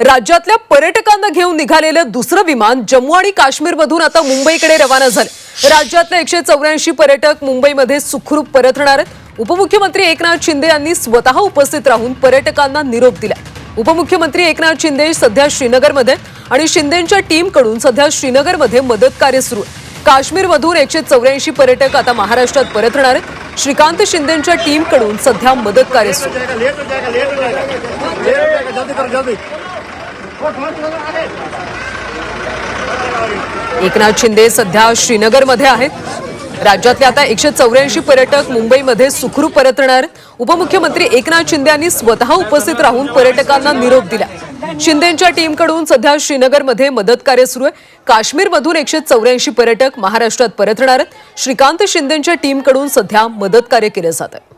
राज्यातल्या पर्यटकांना घेऊन निघालेलं दुसरं विमान जम्मू आणि काश्मीरमधून आता मुंबईकडे रवाना झालं राज्यातले एकशे चौऱ्याऐंशी पर्यटक मुंबईमध्ये सुखरूप परतणार आहेत उपमुख्यमंत्री एकनाथ शिंदे यांनी स्वतः उपस्थित राहून पर्यटकांना निरोप दिला उपमुख्यमंत्री एकनाथ शिंदे सध्या श्रीनगरमध्ये आणि शिंदेच्या टीमकडून सध्या श्रीनगरमध्ये मदत कार्य सुरू आहे काश्मीरमधून एकशे चौऱ्याऐंशी पर्यटक आता महाराष्ट्रात परतणार आहेत श्रीकांत शिंदेच्या टीमकडून सध्या मदत कार्य सुरू एकनाथ शिंदे सध्या श्रीनगरमध्ये आहेत. राज्यातले आता एकशे चौऱ्याऐंशी पर्यटक मुंबईमध्ये सुखरूप परतणार उपमुख्यमंत्री एकनाथ शिंदे यांनी स्वतः उपस्थित राहून पर्यटकांना निरोप दिला. शिंदेच्या टीमकडून सध्या श्रीनगरमध्ये मदत कार्य सुरू आहे. काश्मीरमधून एकशे चौऱ्याऐंशी पर्यटक महाराष्ट्रात परतणार आहेत. श्रीकांत शिंदेच्या टीमकडून सध्या मदत कार्य केलं जात आहे.